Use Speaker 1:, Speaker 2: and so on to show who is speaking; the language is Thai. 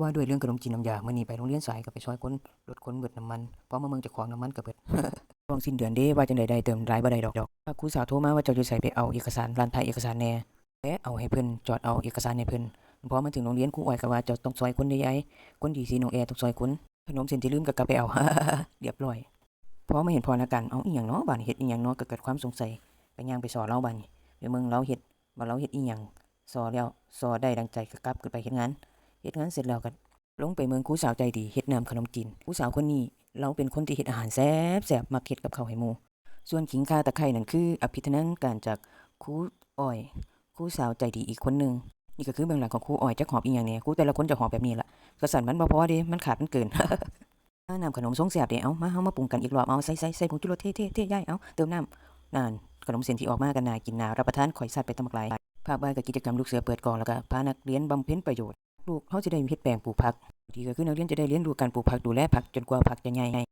Speaker 1: ว่าด้วยเรื่องขนมจีนน้ำยาเมื้อนี้ไปโรงเรียนสายก็ไปช่วยคนลดคนเบิดน้ำมันเพราะมาเมืองจ้าของน้ำมันก็เบิดช่วงสิ้นเดือนเด้ว่าจังได๋ได้เติมหลายบ่ได้ดอกดอกถ้าครูสาวโทรมาว่าเจ้าอยู่ไสไปเอาเอกสารร้านถ่ายเอกสารแน่และเอาให้เพิ่นจอดเอาเอกสารให้เพิ่นพอมาถึงโรงเรียนครูอ้อยก็ว่าเจ้าต้องซอยคนได้ยายคนดีสิน้องแอร์ต้องซอยคนขนมเส้นที่ลืมก็กลับไปเอาเรียบร้อยพอมาเห็นพอนักกันเอาอีหยังเนาะบ้านเฮ็ดอีหยังเนาะก็เกิดความสงสัยไปย่างไปสอเราบ้านไปเมืองเราเฮ็ดว่าเราเฮ็ดอีหยังสอแล้วสอได้ดังใจก็กลับขึ้นไปเฮ็ดงาน เฮ็ดงานเสร็จแล้วก็ลงไปเมืองคูสาวใจดีเฮ็ดน้ำขนมจีนคูสาวคนนี้ เราเป็นคนที่เฮ็ดอาหารแซ่บแซ่บมักเฮ็ดกับข้าวให้หมู่ส่วนขิงข่าตะไคร้นั่นคือ อภิธนันการจากครูอ้อยครูสาวใจดีอีกคนหนึงนี่ก็คือเบื้องหลังของครูอ้อยจักหอบอีหยังเนี่ยครูแต่ละคนจะหอบแบบนี้ละกระสันมันบ่พอเด้มันขาดมันเกินถ้าน้ำขนมทรงแซ่บเด้เอามาเฮามาปรุงกันอีกรอบเอาใส่ใส่ใส่ผงชูรสเท่เท่เท่ยายเอาเติมน้ำนั่นขนมเส้นที่ออกมากันน่ากินน่ารับประทานข่อยสัตว์ไปตำบักหลายภาคบ่ายกับกิจกรรมลูกเสือเปิดกองแล้วก็พานักเรียนบำเพ็ญประโยชน์ ลูกเขาจะได้เฮ็ดแปลงปลูกผักที่ก็คือนักเรียนจะได้เรียนรู้การปลูกผักดูแลผักจนกว่าผักจะใหญ่